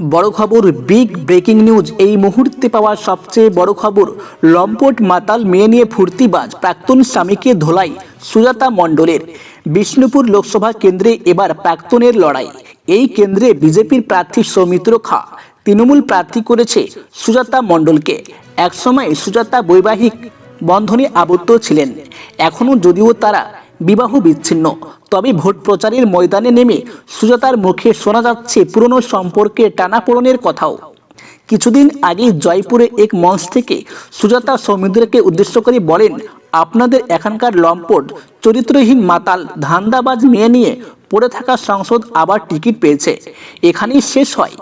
বড় খবর big breaking news এই মুহূর্তে পাওয়া সবচেয়ে বড় খবর, লম্পট মাতাল মেয়ে নিয়ে ফুর্তিবাজ প্রাক্তন স্বামীকে ধোলাই সুজাতা মণ্ডলের। বিষ্ণুপুর লোকসভা কেন্দ্রে এবার প্রাক্তনের লড়াই। এই কেন্দ্রে বিজেপির প্রার্থী সৌমিত্র খা, তৃণমূল প্রার্থী করেছে সুজাতা মণ্ডলকে। একসময় সুজাতা বৈবাহিক বন্ধনে আবদ্ধ ছিলেন। এখনও যদিও তারা বিবাহ বিচ্ছিন্ন তবে ভোট প্রচারের ময়দানে নেমে সুজাতার মুখে শোনা যাচ্ছে পুরনো সম্পর্কে টানাপোড়নের কথাও। কিছুদিন আগে জয়পুরে এক মঞ্চ থেকে সুজাতা সৌমিত্রকে উদ্দেশ্য করে বলেন, আপনাদের এখানকার লম্পট, চরিত্রহীন মাতাল, ধান্দাবাজ মেয়ে নিয়ে পড়ে থাকা সংসদ আবার টিকিট পেয়েছে। এখানেই শেষ হয়।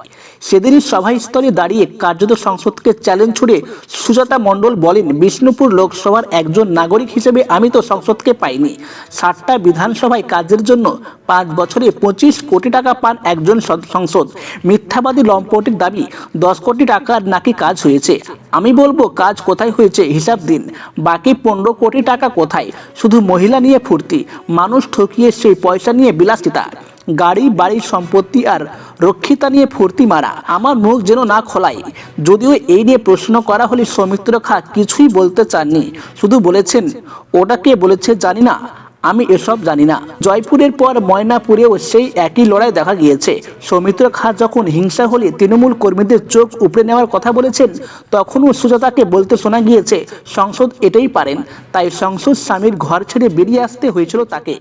সেদিনই সভাস্থলে দাঁড়িয়ে কার্যত সংসদকে চ্যালেঞ্জ ছুড়ে সুজাতা মণ্ডল বলেন, বিষ্ণুপুর লোকসভার একজন নাগরিক হিসেবে আমি তো সংসদকে পাইনি। ষাটটা বিধানসভায় কাজের জন্য পাঁচ বছরে পঁচিশ কোটি টাকা পান একজন সংসদ। মিথ্যাবাদী লম্পটের দাবি, দশ কোটি টাকার নাকি কাজ হয়েছে। আমি বলব, কাজ কোথায় হয়েছে হিসাব দিন। বাকি পনেরো কোটি টাকা কোথায়? শুধু মহিলা নিয়ে ফুর্তি। মানুষ ঠকিয়ে সেই পয়সা নিয়ে বিলাসিতা গাড়ি বাড়ির সম্পত্তি আর রক্ষিতা নিয়ে ফুর্তি মারা। আমার মুখ যেন না খোলাই। যদিও এই নিয়ে প্রশ্ন করা হলে সৌমিত্র খা কিছুই বলতে চাননি। শুধু বলেছেন ওটাকে বলেছে জানি না। আমি এসব জানি না। জয়পুরের পর ময়নাপুরেও সেই একই লড়াই দেখা গিয়েছে। সৌমিত্র খা যখন হিংসা হলে তৃণমূল কর্মীদের চোখ উপড়ে নেওয়ার কথা বলেছেন, তখনও সুজাতাকে বলতে শোনা গিয়েছে, সংসদ এটাই পারেন। তাই সংসদ স্বামীর ঘর ছেড়ে বেরিয়ে আসতে হয়েছিল তাকে।